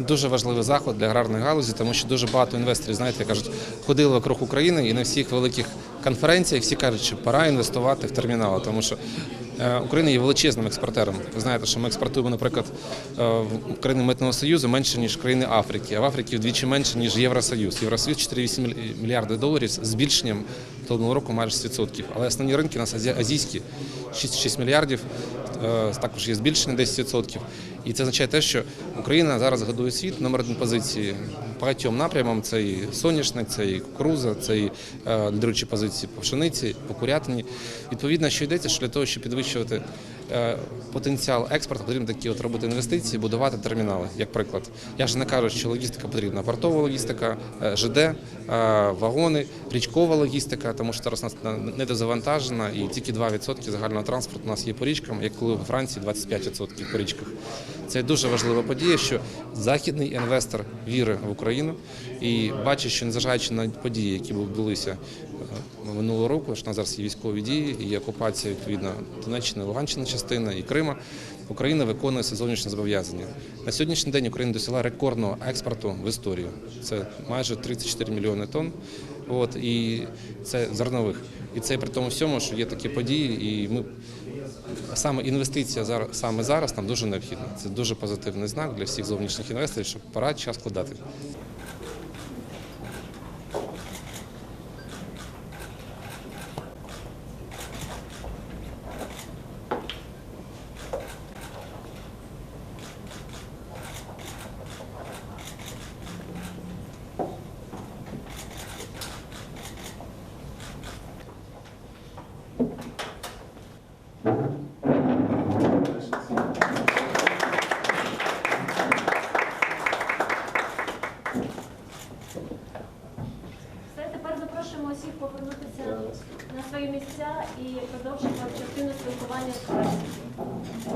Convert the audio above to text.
дуже важливий заклад для аграрної галузі, тому що дуже багато інвесторів, знаєте, кажуть, ходили вокруг України і на всіх великих конференціях всі кажуть, що пора інвестувати в термінали, тому що е, Україна є величезним експортером. Ви знаєте, що ми експортуємо, наприклад, е, в країни Митного Союзу менше, ніж країни Африки, а в Африці вдвічі менше, ніж Євросоюз. Євросоюз 4,8 міль- мільярди доларів з збільшенням того року майже 100%. Але основні ринки у нас азі- азійські 6, мільярдів, е, також є збільшення 10%. І це означає те, що Україна зараз годує світ номер один позиції багатьом напрямам. Це і соняшник, це і кукуруза, це і е, лідируючі позиції по пшениці, по курятині. Відповідно, що йдеться, що для того, щоб підвищувати е, потенціал експорту, потрібно такі от робити інвестиції, будувати термінали. Як приклад, я ж не кажу, що логістика потрібна. Портова логістика, е, ЖД, е, вагони, річкова логістика, тому що зараз у нас недозавантажена і тільки 2% загального транспорту у нас є по річкам, як коли у Франції 25% по річках. Це дуже важлива подія, що західний інвестор вірить в Україну і бачить, що незважаючи на події, які відбулися е, минулого року, що у зараз є військові дії, є окупація відповідно Донеччини, Луганщини частина і Крима. Україна виконує своє зовнішнє зобов'язання. На сьогоднішній день Україна досягла рекордного експорту в історію. Це майже 34 мільйони тонн. От і це зернових. І це при тому всьому, що є такі події, і ми саме інвестиція зараз саме зараз нам дуже необхідна. Це дуже позитивний знак для всіх зовнішніх інвесторів, що пора час вкладати. Повернутися на свої місця і продовжувати частину спілкування з пресою.